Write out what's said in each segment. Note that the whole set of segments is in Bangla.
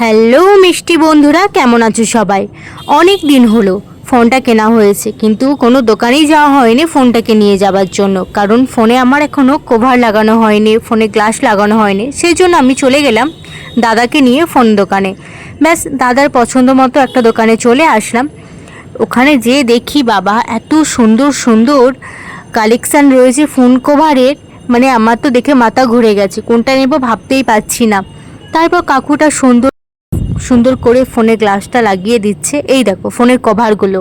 হ্যালো মিষ্টি বন্ধুরা, কেমন আছো সবাই? অনেক দিন হলো, ফোনটা কেনা হয়েছে, কিন্তু কোনো দোকানেই যাওয়া হয়নি ফোনটাকে নিয়ে যাওয়ার জন্য। কারণ ফোনে আমার এখনও কভার লাগানো হয়নি, ফোনে গ্লাস লাগানো হয়নি, সেই জন্য আমি চলে গেলাম দাদাকে নিয়ে ফোন দোকানে। ব্যাস, দাদার পছন্দ মতো একটা দোকানে চলে আসলাম। ওখানে যে দেখি, বাবা, এত সুন্দর সুন্দর কালেকশান রয়েছে ফোন কভারের মানে আমার তো দেখে মাথা ঘুরে গেছে, কোনটা নেব ভাবতেই পারছি না। তারপর কাকুটা সুন্দর সুন্দর করে ফোনের গ্লাসটা লাগিয়ে দিচ্ছে। এই দেখো, ফোনের কভারগুলো।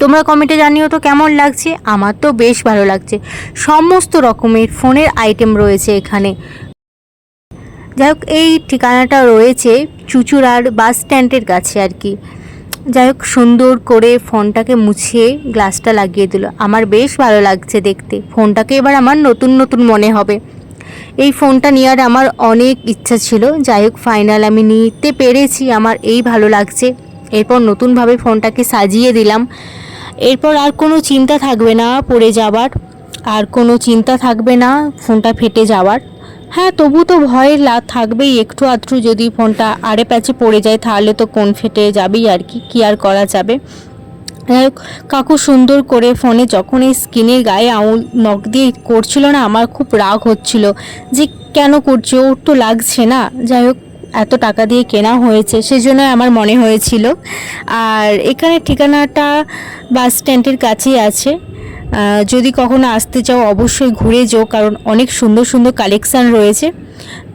তোমরা কমেন্টে জানিও তো কেমন লাগছে? আমার তো বেশ ভালো লাগছে। সমস্ত রকমের ফোনের আইটেম রয়েছে এখানে। যাই হোক, এই ঠিকানাটা রয়েছে চুচুড়ার বাস স্ট্যান্ডের কাছে আর কি। যাই হোক, সুন্দর করে ফোনটাকে মুছিয়ে গ্লাসটা লাগিয়ে দিল। আমার বেশ ভালো লাগছে দেখতে। ফোনটাকে এবার আমার নতুন নতুন মনে হবে। এই ফোনটা নেওয়ার আমার অনেক ইচ্ছা ছিল। যাই হোক ফাইনাল আমি নিতে পেরেছি, আমার এই ভালো লাগছে। এরপর নতুনভাবে ফোনটাকে সাজিয়ে দিলাম। এরপর আর কোনো চিন্তা থাকবে না পড়ে যাবার। আর কোনো চিন্তা থাকবে না ফোনটা ফেটে যাওয়ার। হ্যাঁ তবু তো ভয় লা থাকবেই, একটু আধটু যদি ফোনটা আড়ে প্যাচে পড়ে যায়, তাহলে তো কোন ফেটে যাবেই আর কি, কী আর করা যাবে? কাকু সুন্দর করে ফোনে যখন এই স্ক্রিনের গায়ে আঙুল, নখ দিয়ে করছিল না, আমার খুব রাগ হচ্ছিল যে কেন করছে? ওর তো লাগছে না। যাই হোক, এত টাকা দিয়ে কেনা হয়েছে সেজন্য আমার মনে হয়েছিল। আর এখানে ঠিকানাটা বাস স্ট্যান্ডের কাছেই আছে। যদি কখনো আসতে চাও, অবশ্যই ঘুরে যাও, কারণ অনেক সুন্দর সুন্দর কালেকশান রয়েছে।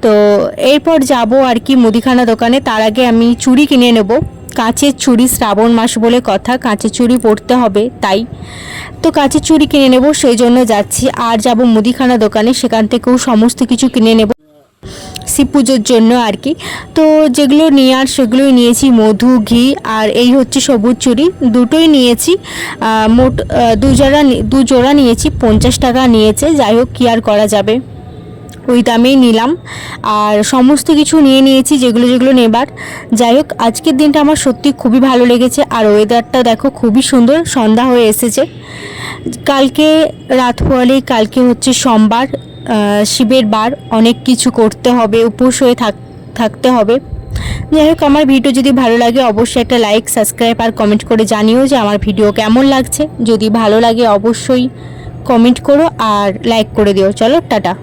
তো এরপর যাব আর কি মুদিখানা দোকানে। তার আগে আমি চুড়ি কিনে নেব। কাঁচের চুড়ি শ্রাবণ মাস বলে কথা, কাঁচের চুড়ি পরতে হবে, তাই তো কাঁচের চুড়ি কিনে নেব, সেই জন্য যাচ্ছি। আর যাব মুদিখানা দোকানে, সেখান থেকেও সমস্ত কিছু কিনে নেব শিব পুজোর জন্য আর কি। তো যেগুলো নিয়ে আর সেগুলোই নিয়েছি, মধু, ঘি, আর এই হচ্ছে সবুজ চুড়ি। দুটোই নিয়েছি মোট দুজোড়া দু জোড়া নি- দু জোড়া নিয়েছি, পঞ্চাশ টাকা নিয়েছে, যাই হোক, কী আর করা যাবে। ওই দামেই নিলাম। আর সমস্ত কিছু নিয়ে নিয়েছি যেগুলো যেগুলো নেবার। যাই হোক, আজকের দিনটা আমার সত্যি খুবই ভালো লেগেছে। আর ওয়েদারটা দেখো, খুবই সুন্দর, সন্ধ্যা হয়ে এসেছে। কালকে রাত পোয়ালেই কালকে হচ্ছে সোমবার শিবের বার। অনেক কিছু করতে হবে, উপোস হয়ে থাক, থাকতে হবে। যাই হোক, আমার ভিডিও যদি ভালো লাগে অবশ্যই একটা লাইক সাবস্ক্রাইব আর কমেন্ট করে জানিও যে আমার ভিডিও কেমন লাগছে। যদি ভালো লাগে অবশ্যই কমেন্ট করো আর লাইক করে দিও। চলো, টাটা।